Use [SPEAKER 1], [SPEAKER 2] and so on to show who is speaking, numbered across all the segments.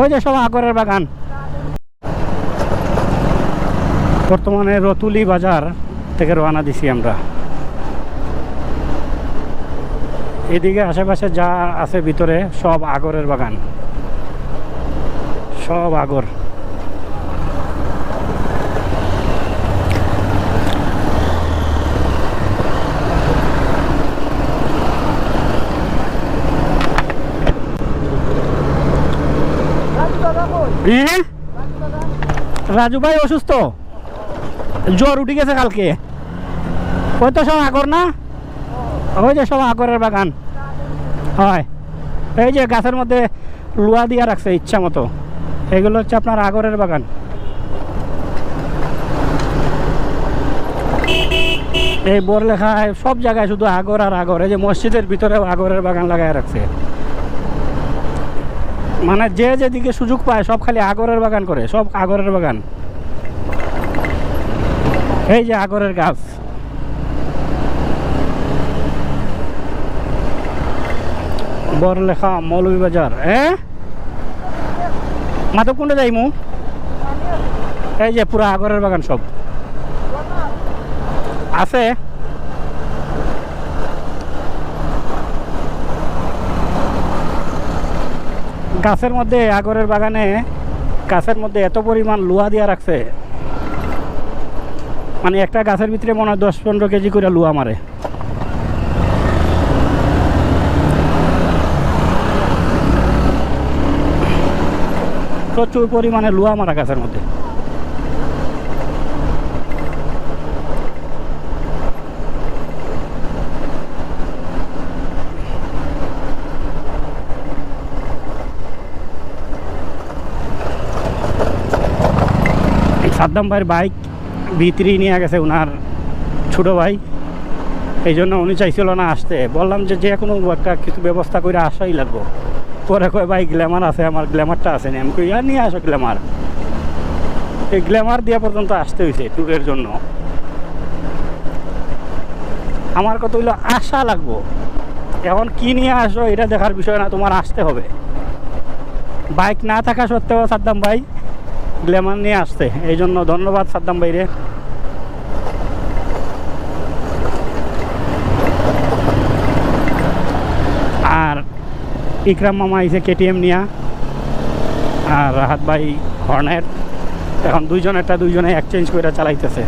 [SPEAKER 1] ওই যে সব আগরের বাগান। বর্তমানে রতুলি বাজার থেকে রওনা দিছি আমরা। এদিকে আশেপাশে যা আছে ভিতরে সব আগরের বাগান। সব আগর। রাজু ভাই অসুস্থ? জ্বর উঠে গেছে কালকে। ওই তো সব আগর না? ওই যে সব আগরের বাগান। হয়। এই যে গাছের মধ্যে লুয়া দিয়া রাখছে ইচ্ছা মতো। এগুলো হচ্ছে আপনার আগরের বাগান। এই বরলেখায় সব জায়গায় শুধু আগর আর আগর। এই যে মসজিদের ভিতরেও আগরের বাগান লাগায় রাখছে। মানে যে যেদিকে সুযোগ পায় সব খালি আগরের বাগান করে, সব আগরের বাগান। এই যে আগরের গাছ। বরলেখা, মৌলভীবাজার, এ? মাধব কোনটা যাইমু? এই যে পুরা আগরের বাগান সব। আছে? গাছের মধ্যে, আগরের বাগানে গাছের মধ্যে এত পরিমাণ লোহা দিয়া রাখছে। মানে একটা গাছের ভিতরে মনে হয় দশ পনেরো কেজি করে লোহা মারে। প্রচুর পরিমাণে লোহা মারা গাছের মধ্যে। সাদ্দাম ভাইয়ের বাইক ভিতরি নিয়ে গেছে ওনার ছোটো ভাই। এই জন্য উনি চাইছিল না আসতে। বললাম যে যে কোনো একটা কিছু ব্যবস্থা করে আসাই লাগবো। পরে কয়, ভাই গ্ল্যামার আছে, আমার গ্ল্যামারটা আছে না। আমি কই, আর নিয়ে আসো গ্ল্যামার এই গ্ল্যামার দেওয়া পর্যন্ত আসতে হয়েছে ট্যুরের জন্য। আমার কথা হইল, আশা লাগবো। এখন কি নিয়ে আসো, এটা দেখার বিষয় না, তোমার আসতে হবে। বাইক না থাকা সত্ত্বেও সাদ্দাম ভাই গ্ল্যামার নিয়ে আসতে এই জন্য ধন্যবাদ সাদ্দাম বাইরে আর ইকরাম মামা আইসে কেটিএম নিয়া। আর রাহাত ভাই হর্নেট। এখন দুইজনেরটা দুইজনে এক্সচেঞ্জ করে চালাইতেছে।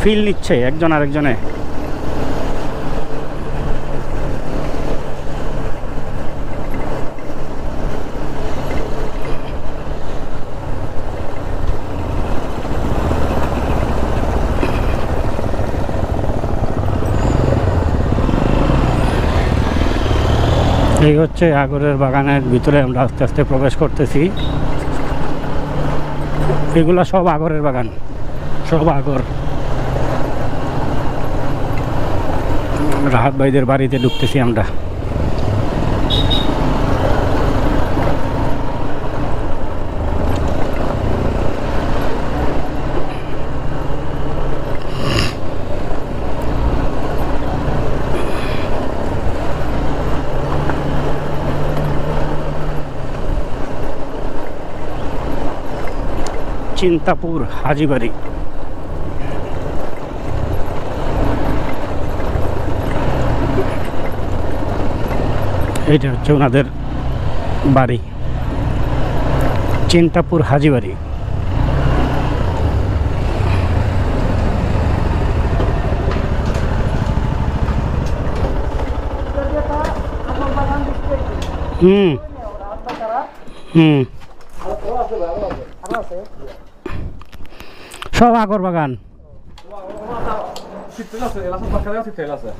[SPEAKER 1] ফিল নিচ্ছে একজন আরেকজনে। এই হচ্ছে আগরের বাগানের ভিতরে আমরা আস্তে আস্তে প্রবেশ করতেছি। এগুলো সব আগরের বাগান, সব আগর রাহাত ভাইদের বাড়িতে ঢুকতেছি আমরা। চিন্তাপুর হাজিবাড়ি। এটা হচ্ছে ওনাদের বাড়ি। চিন্তাপুর হাজিবাড়ি। হুম। হুম। সব আগর বাগান
[SPEAKER 2] tässä,